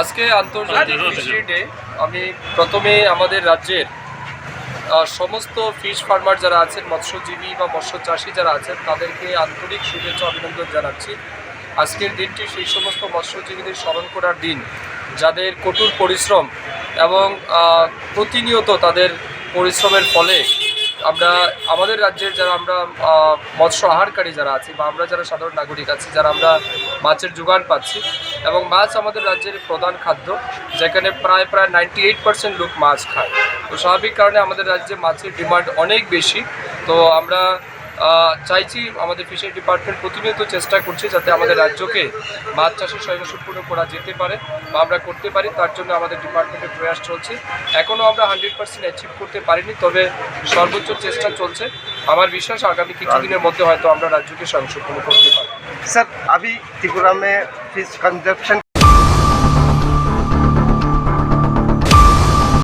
আজকে আন্তর্জাতিক fishery day আমি প্রথমে আমাদের রাজ্যের সমস্ত ফিশ ফার্মার যারা আছেন মৎস্যজীবী বা মৎস্য চাষি যারা আছেন তাদেরকে আন্তরিক শুভেচ্ছা অভিনন্দন জানাচ্ছি। আজকের দিনটি সেই সমস্ত মৎস্যজীবীদের স্মরণ করার দিন যাদের কঠোর পরিশ্রম এবং প্রতিনিয়ত তাদের পরিশ্রমের ফলে আমরা আমাদের রাজ্যের যারা আমরা মৎস্য আহারকারী যারা আছি বা আমরা যারা সাধারণ নাগরিক আছি, যারা আমরা মাছের যোগান পাচ্ছি এবং মাছ আমাদের রাজ্যের প্রধান খাদ্য, যেখানে প্রায় প্রায় নাইনটি এইট পার্সেন্ট লোক মাছ খায়। তো স্বাভাবিক কারণে আমাদের রাজ্যে মাছের ডিমান্ড অনেক বেশি। তো আমরা চাইছি আমাদের ফিশারি ডিপার্টমেন্ট প্রতিনিয়ত চেষ্টা করছে যাতে আমাদের রাজ্যকে মাছ চাষে স্বয়ংসম্পূর্ণ করা যেতে পারে বা আমরা করতে পারি। তার জন্য আমাদের ডিপার্টমেন্টের প্রয়াস চলছে। এখনও আমরা হান্ড্রেড পার্সেন্ট অ্যাচিভ করতে পারিনি, তবে সর্বোচ্চ চেষ্টা চলছে আমার বিশ্বাস আগামী কিছুদিনের মধ্যে হয়তো আমরা রাজ্যকে স্বয়ংসম্পূর্ণ করতে পারি सर अभी त्रिपुरा में फिश कंजप्शन